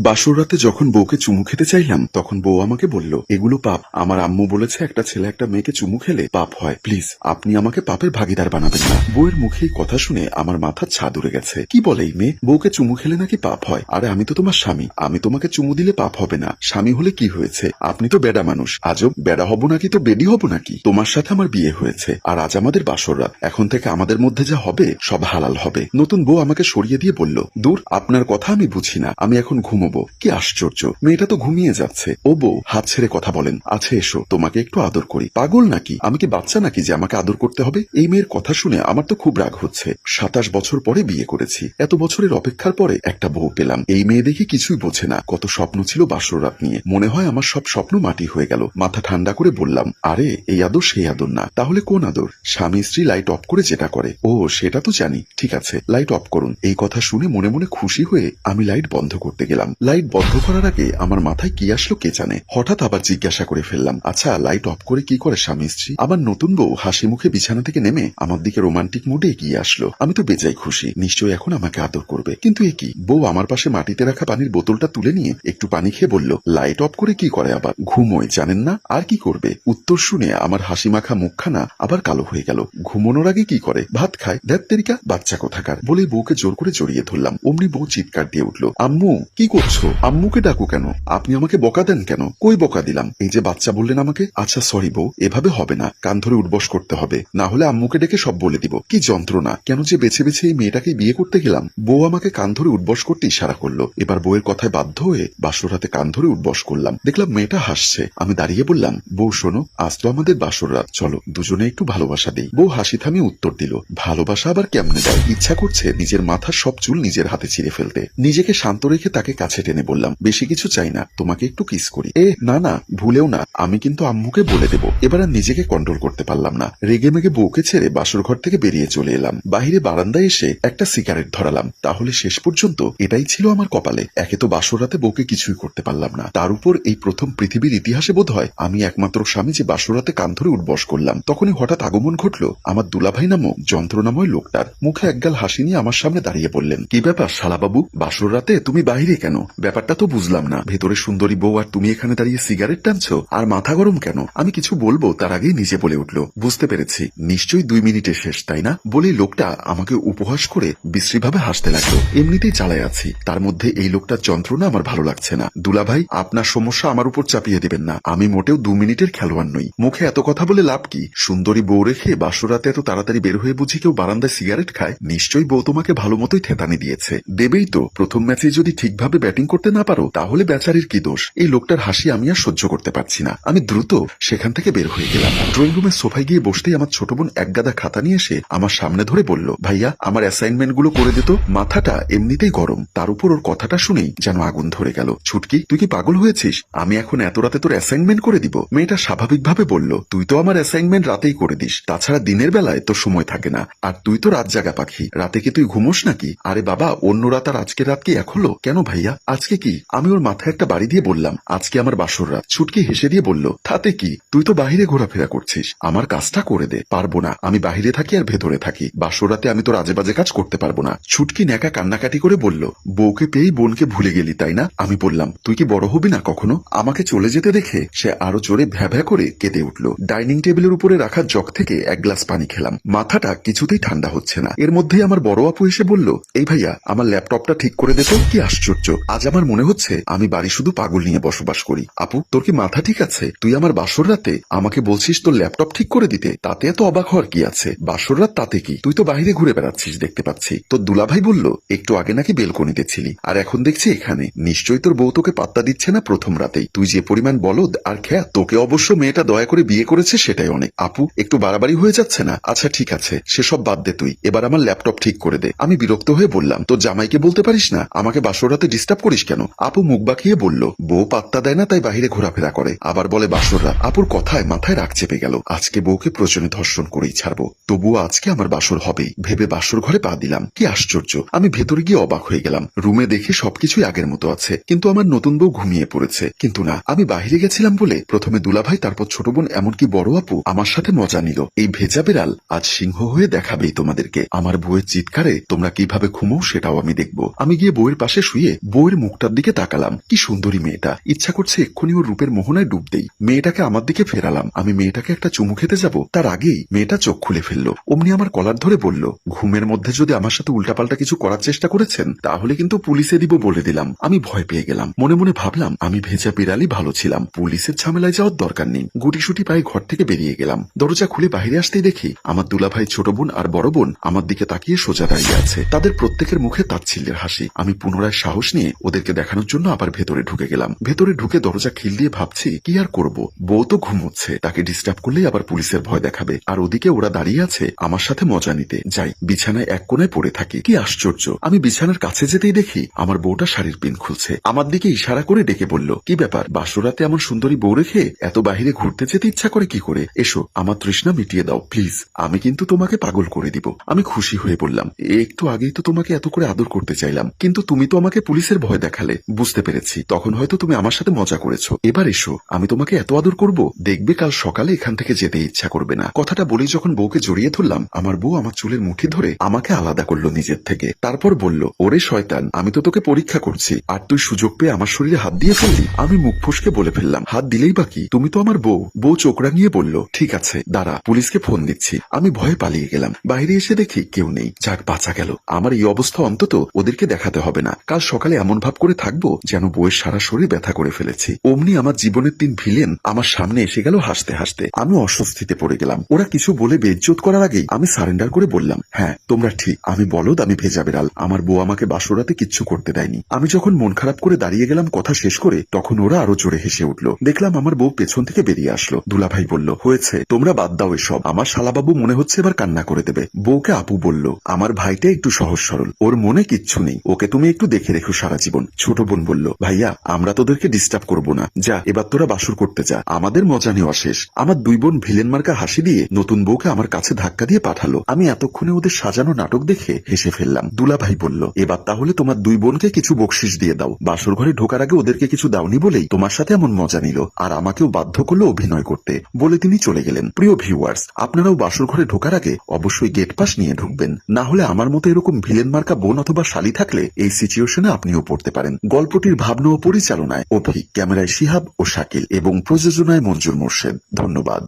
বাসর রাতে যখন বউকে চুমু খেতে চাইলাম, তখন বউ আমাকে বলল, এগুলো পাপ। আমার আম্মু বলেছে, একটা ছেলে একটা মেয়েকে চুমু খেলে পাপ হয়। প্লিজ, আপনি আমাকে পাপের ভাগিদার বানাবেন না। বউয়ের মুখে কথা শুনে আমার মাথা ছাদ উড়ে গেছে। কি বলে এই মেয়ে? বউকে চুমু খেলে নাকি পাপ হয়? আরে, আমি তো তোমার স্বামী। আমি তোমাকে চুমু দিলে পাপ হবে না। স্বামী হলে কি হয়েছে? আপনি তো বেডা মানুষ। আজব বেডা হব নাকি তো বেডি হব নাকি? তোমার সাথে আমার বিয়ে হয়েছে। আর আজ আমাদের বাসর রাত। এখন থেকে আমাদের মধ্যে যা হবে, সব হালাল হবে। নতুন বউ আমাকে সরিয়ে দিয়ে বলল, দূর, আপনার কথা আমি বুঝি না। আমি এখন ঘুমোবো। কি আশ্চর্য। মেয়েটা তো ঘুমিয়ে যাচ্ছে। ও বউ হাত ছেড়ে কথা বলেন। আছে এসো। তোমাকে একটু আদর করি। পাগল নাকি? আমি কি বাচ্চা নাকি যে আমাকে আদর করতে হবে? এই মেয়ের কথা শুনে আমার তো খুব রাগ হচ্ছে। সাতাশ বছর পরে বিয়ে করেছি। এত বছরের অপেক্ষার পরে একটা বউ পেলাম। এই মেয়ে দেখে কিছুই বোঝে না। কত স্বপ্ন ছিল বাসর রাত নিয়ে। মনে হয় আমার সব স্বপ্ন মাটি হয়ে গেল। মাথা ঠান্ডা করে বললাম, আরে, এই আদর, সেই আদর না। তাহলে কোন আদর? স্বামী স্ত্রী লাইট অফ করে যেটা করে। ও, সেটা তো জানি। ঠিক আছে, লাইট অফ করুন। এই কথা শুনে মনে মনে খুশি হয়ে আমি লাইট বন্ধ করতে গেলাম। লাইট বন্ধ করার আগে আমার মাথায় কি আসলো কে জানে। হঠাৎ আবার জিজ্ঞাসা করে ফেললাম আচ্ছা লাইট অফ করে কি করে স্বামী স্ত্রী? আমার নতুন বউ হাসি মুখে বিছানা থেকে নেমে আমার দিকে রোমান্টিক মুডে এগিয়ে আসলো। আমি তো বেজাই খুশি, নিশ্চয়ই এখন আমাকে আদর করবে। কিন্তু এ কি? বউ আমার পাশে মাটিতে রাখা পানির বোতলটা তুলে নিয়ে একটু পানি খেয়ে বলল লাইট অফ করে কি করে আবার? ঘুমোয়, জানেন না? আর কি করবে? উত্তর শুনে আমার হাসি মাখা মুখখানা আবার কালো হয়ে গেল। ঘুমানোর আগে কি করে? ভাত খায়? ধ্যাত্তেরিকা বাচ্চা কোথাকার? বলে বউকে জোর করে জড়িয়ে ধরলাম। অমনি বউ চিৎকার দিয়ে উঠল, আম্মু, কি করছ? আম্মুকে ডাকো কেন? আপনি আমাকে বকা দেন কেন? কই বকা দিলাম? এই যে বাচ্চা বললেন আমাকে? আচ্ছা সরি বউ, এভাবে হবে না। কান ধরে উঠবস করতে হবে। না হলে আম্মুকে ডেকে সব বলে দিব। কি যন্ত্রণা! কেন যে বেছে বেছে এই মেয়েটাকে বিয়ে করতে গেলাম? বউ আমাকে কান ধরে উঠবস করতে ইশারা করল। এবার বউয়ের কথায় বাধ্য হয়ে বাসর হাতে কান ধরে উঠবস করলাম। দেখলাম মেয়েটা হাসছে। আমি দাঁড়িয়ে বললাম, বউ, শোনো, আজ তো আমাদের বাসর রাত। চলো, দুজনে একটু ভালোবাসা দিই। বউ হাসি থামিয়ে উত্তর দিল, ভালোবাসা আবার কেমনে দেয়? ইচ্ছা করছে নিজের মাথার সব চুল নিজের হাতে ছিঁড়ে ফেলতে। নিজেকে শান্ত রেখে তাকে কাছে টেনে বললাম, বেশি কিছু চাই না, তোমাকে একটু কিস করি। এ না না, ভুলেও না, আমি কিন্তু আম্মুকে বলে দেব। এবার আর নিজেকে কন্ট্রোল করতে পারলাম না। রেগে মেগে বউকে ছেড়ে বাসর ঘর থেকে বেরিয়ে চলে এলাম। বাহিরে বারান্দায় এসে একটা সিগারেট ধরালাম। তাহলে শেষ পর্যন্ত এটাই ছিল আমার কপালে। একে তো বাসর রাতে বউকে কিছুই করতে পারলাম না। তার উপর এই প্রথম পৃথিবীর ইতিহাসে বোধ হয় আমি একমাত্র স্বামী যে বাসর রাতে কান ধরে উঠবস করলাম। তখনই হঠাৎ আগমন ঘটলো আমার দুলাভাই নামক যন্ত্রণাময় লোকটার। মুখে একগাল হাসি নিয়ে আমার সামনে দাঁড়িয়ে বললেন, কি ব্যাপার শালাবাবু, বাসর রাতে তুমি বাহিরে কেন? ব্যাপারটা তো বুঝলাম না। ভেতরে সুন্দরী বউ আর তুমি এখানে দাঁড়িয়ে সিগারেট টানছো? আর মাথা গরম কেন? আমি কিছু বলব, তার আগেই নিজে বলে উঠল। বুঝতে পেরেছি। নিশ্চয়ই দুই মিনিটের শেষ, তাই না? বলেই লোকটা আমাকে উপহাস করে বিশ্রীভাবে হাসতে লাগল। এমনিতেই চালায় আছি। তার মধ্যে এই লোকটার যন্ত্রণা আমার ভালো লাগছে না। দুলাভাই, আপনার সমস্যা আমার উপর চাপিয়ে দেবেন না। আমি মোটেও দু মিনিটের খেলোয়াড় নই। মুখে এত কথা বলে লাভ কি? সুন্দরী বউ রেখে বাসরাতে এত তাড়াতাড়ি বের হয়ে বুঝি কেউ বারান্দায় সিগারেট খায়? নিশ্চয়ই বউ তোমাকে ভালো মতোই থেতানি দিয়েছে। দেবেই তো। প্রথম ম্যাচে যদি ঠিকভাবে ব্যাটিং করতে না পারো, তাহলে বেচারির কি দোষ? এই লোকটার হাসি আমি আর সহ্য করতে পারছি না। আমি দ্রুত সেখান থেকে বের হয়ে গেলাম। ড্রয়িং রুমের সোফায় গিয়ে বসতেই আমার ছোট বোন এক গাদা খাতা নিয়ে এসে আমার সামনে ধরে বলল, ভাইয়া, আমার অ্যাসাইনমেন্টগুলো করে দিত মাথাটা এমনিতেই গরম। তার উপর ওর কথাটা শুনেই যেন আগুন ধরে গেল। ছুটকি, তুই কি পাগল হয়েছিস? আমি এখন এত রাতে তোর অ্যাসাইনমেন্ট করে দিব? মেয়েটা স্বাভাবিকভাবে বলল, তুই তো আমার অ্যাসাইনমেন্ট রাতেই করে দিস। তাছাড়া দিনের বেলায় তোর সময় থাকে না। আর তুই তো রাত জাগা পাখি। রাতে কি তুই ঘুমোস নাকি? আরে বাবা, অন্য রাত আর আজকের রাত কি এক হলো? কেন ভাইয়া? আজকে কি? আমি ওর মাথায় একটা বাড়ি দিয়ে বললাম, আজকে আমার বাসর রাত। ছুটকি হেসে দিয়ে বলল, তাতে কি? তুই তো বাহিরে ঘোরাফেরা করছিস। আমার কাজটা করে দে, পারব না। আমি বাহিরে থাকি আর ভেতরে থাকি। বাসর রাতে আমি তোর আজে বাজে কাজ করতে পারব না। ছুটকি ন্যাকা কান্নাকাটি করে বলল, বউকে পেয়েই বোনকে ভুলে গেলি, তাই না? আমি বললাম, তুই কি বড় হবি না কখনো? আমাকে চলে যেতে দেখে সে আরও জোরে ভ্যা ভ্যা করে কেঁদে উঠল। ডাইনিং টেবিলের উপরে রাখা জগ থেকে এক গ্লাস পানি খেলাম। মাথাটা কিছুতেই ঠান্ডা হচ্ছে না। এর মধ্যেই আমার বড় আপু এসে বলল, এই ভাইয়া, আমার ল্যাপটপটা ঠিক করে দে কি আশ্চর্য। আজ আমার মনে হচ্ছে আমি বাড়ি শুধু পাগল নিয়ে বসবাস করি। আপু, তোর কি মাথা ঠিক আছে? তুই আমার বাসর রাতে আমাকে বলছিস তোর ল্যাপটপ ঠিক করে দিতে। তাতে এত অবাক হওয়ার কি আছে? বাসর রাত তাতে কি? তুই তো বাইরে ঘুরে বেড়াচ্ছিস, দেখতে পাচ্ছি। তোর দুলাভাই বলল, একটু আগে নাকি বেলকনিতে ছিলি আর এখন দেখছি এখানে। নিশ্চয়ই তোর বউ তোকে পাত্তা দিচ্ছে না প্রথম রাতেই। তুই যে পরিমাণ বলদ আর খ্যা তোকে অবশ্য মেয়েটা দয়া করে বিয়ে করেছে সেটাই অনেক। আপু, একটু বাড়াবাড়ি হয়ে যাচ্ছে না? আচ্ছা ঠিক আছে। সেসব বাদ দে তুই। এবার আমার ল্যাপটপ ঠিক করে দে। আমি বিরক্ত হয়ে বললাম, তোর জামাইকে বলতে পারিস না? আমাকে বাসর রাতে ডিস্টার্ব করিস কেন? আপু মুখ বাঁকিয়ে বলল, বউ পাত্তা দেয় না, তাই বাহিরে ঘোরাফেরা করে। আবার বলে বাসর রাত আপুর কথায় মাথায় রাগ চেপে গেল, আজকে বউকে প্রয়োজনে ধর্ষণ করেই ছাড়বো। তবুও আজকে আমার বাসর হবেই ভেবে বাসর ঘরে পা দিলাম, কি আশ্চর্য! আমি ভেতরে গিয়ে অবাক হয়ে গেলাম। রুমে দেখে সবকিছুই আগের মতো আছে, কিন্তু আমার নতুন বউ ঘুমিয়ে পড়েছে। কিন্তু না, আমি বাহিরে গেছিলাম বলে প্রথমে দুলাভাই, তারপর ছোট বোন, এমনকি বড় আপু আমার সাথে মজা নিল। এই ভেজা বিড়াল আজ সিংহ হয়ে দেখাবেই তোমাদেরকে। আমার বউয়ের চিৎকারে তোমরা কীভাবে ঘুমো সেটাও আমি দেখব। আমি গিয়ে বউয়ের পাশে শুয়ে বউয়ের বউয়ের মুখটার দিকে তাকালাম। কি সুন্দরী মেয়েটা। ইচ্ছা করছে এক্ষুনি ওর রূপের মোহনায় ডুব দেই। মেয়েটাকে আমার দিকে ফেরালাম। আমি মেয়েটাকে একটা চুমু খেতে যাব? তার আগেই মেয়েটা চোখ খুলে ফেলল। অমনি আমার কলার ধরে বলল, ঘুমের মধ্যে যদি আমার সাথে উল্টাপাল্টা কিছু করার চেষ্টা করেছেন, তাহলে কিন্তু পুলিশে দিব বলে দিলাম। আমি ভয় পেয়ে গেলাম। মনে মনে ভাবলাম, আমি ভেজা বিড়ালি ভালো ছিলাম। পুলিশের ঝামেলায় যাওয়ার দরকার নেই। গুটিসুটি পায়ে ঘর থেকে বেরিয়ে গেলাম। দরজা খুলে বাইরে আসতেই দেখি, আমার দুলাভাই ছোট বোন আর বড় বোন আমার দিকে তাকিয়ে সোজা দাঁড়িয়ে আছে। তাদের প্রত্যেকের মুখে তাচ্ছিল্যের হাসি। আমি পুনরায় সাহস নিয়ে ওদেরকে দেখানোর জন্য আবার ভেতরে ঢুকে গেলাম। ভেতরে ঢুকে দরজা খিল দিয়ে ভাবছি, কি আর করব? বউ তো ঘুমোচ্ছে। তাকে ডিস্টার্ব করলেই আবার পুলিশের ভয় দেখাবে। আর ওদিকে ওরা দাঁড়িয়ে আছে আমার সাথে মজা নিতে। যাই, বিছানায় এক কোণায় পড়ে থাকি। কি আশ্চর্য! আমি বিছানার কাছে যেতেই দেখি আমার বউটা শাড়ির পিন খুলছে। আমার দিকে ইশারা করে ডেকে বলল, কি ব্যাপার? বাসরাতে এমন সুন্দরী বউ রেখে এত বাহিরে ঘুরতে যেতে ইচ্ছা করে কি করে? এসো, আমার তৃষ্ণা মিটিয়ে দাও, প্লিজ। আমি কিন্তু তোমাকে পাগল করে দিব। আমি খুশি হয়ে বললাম একটু আগেই তো তোমাকে এত করে আদর করতে চাইলাম। কিন্তু তুমি তো আমাকে পুলিশের ভয় দেখালে, বুঝতে পেরেছি। তখন হয়তো তুমি আমার সাথে মজা করেছ। এবার এসো, আমি তোমাকে এত আদর করব। দেখবে কাল সকালে এখান থেকে যেতে ইচ্ছা করবে না। কথাটা বলেই যখন বউকে জড়িয়ে ধরলাম, আমার বউ আমার চুলের মুঠি ধরে আমাকে আলাদা করল নিজের থেকে। তারপর বলল, ওরে শয়তান, আমি তো তোকে পরীক্ষা করছি, আর তুই সুযোগ পেয়ে আমার শরীরে হাত দিয়ে ফেললি? আমি মুখ ফসকে বলে ফেললাম, হাত দিলেই বাকি তুমি তো আমার বউ। বউ চোখ রাঙিয়ে বলল, ঠিক আছে, দাঁড়া, পুলিশকে ফোন দিচ্ছি। আমি ভয়ে পালিয়ে গেলাম। বাইরে এসে দেখি কেউ নেই। যাক, বাঁচা গেল। আমার এই অবস্থা অন্তত ওদেরকে দেখাতে হবে না। কাল সকালে এমন ভাব করে থাকব যেন বউয়ের সারা শরীর ব্যথা করে ফেলেছি। অমনি আমার জীবনের তিন ভিলেন আমার সামনে এসে গেল হাসতে হাসতে। আমি অস্বস্তিতে পড়ে গেলাম। ওরা কিছু বলে বেজ্জত করার আগেই আমি সারেন্ডার করে বললাম হ্যাঁ তোমরা ঠিক। আমি বলদ, আমি ভেজা বেড়াল। আমার বউ আমাকে বাসরাতে কিচ্ছু করতে দেয়নি। আমি যখন মন খারাপ করে দাঁড়িয়ে গেলাম কথা শেষ করে, তখন ওরা আরও জোরে হেসে উঠল। দেখলাম আমার বউ পেছন থেকে বেরিয়ে আসলো। দুলাভাই বলল, হয়েছে, তোমরা বাদ দাও এসব। আমার শালাবাবু মনে হচ্ছে এবার কান্না করে দেবে। বউকে আপু বলল, আমার ভাইটা একটু সহজ সরল। ওর মনে কিচ্ছু নেই। ওকে তুমি একটু দেখে রেখো সারা জীবন। ছোট বোন বলল, ভাইয়া, আমরা তোদেরকে ডিস্টার্ব করব না। যা, এবার তোরা বাসুর করতে যা। আমাদের মজা নেওয়া শেষ। আমার দুই বোন ভিলেন মার্কা হাসি দিয়ে নতুন বউকে আমার কাছে ধাক্কা দিয়ে পাঠালো। আমি এতক্ষণে ওদের সাজানো নাটক দেখে হেসে ফেললাম। দুলাভাই বলল, এবার তাহলে তোমার দুই বোনকে কিছু বকশিস দিয়ে দাও। বাসর ঘরে ঢোকার আগে ওদেরকে কিছু দাওনি বলেই তোমার সাথে এমন মজা নিল। আর আমাকেও বাধ্য করল অভিনয় করতে। বলে তিনি চলে গেলেন। প্রিয় ভিউয়ার্স আপনারাও বাসর ঘরে ঢোকার আগে অবশ্যই গেট পাস নিয়ে ঢুকবেন। না হলে আমার মতো এরকম ভিলেন মার্কা বোন অথবা শালি থাকলে এই সিচুয়েশনে আপনিও পড়তে পারেন। গল্পটির ভাবনা ও পরিচালনায় অভি ক্যামেরায় শিহাব ও শাকিল এবং প্রযোজনায় মঞ্জুর মোর্শেদ। ধন্যবাদ।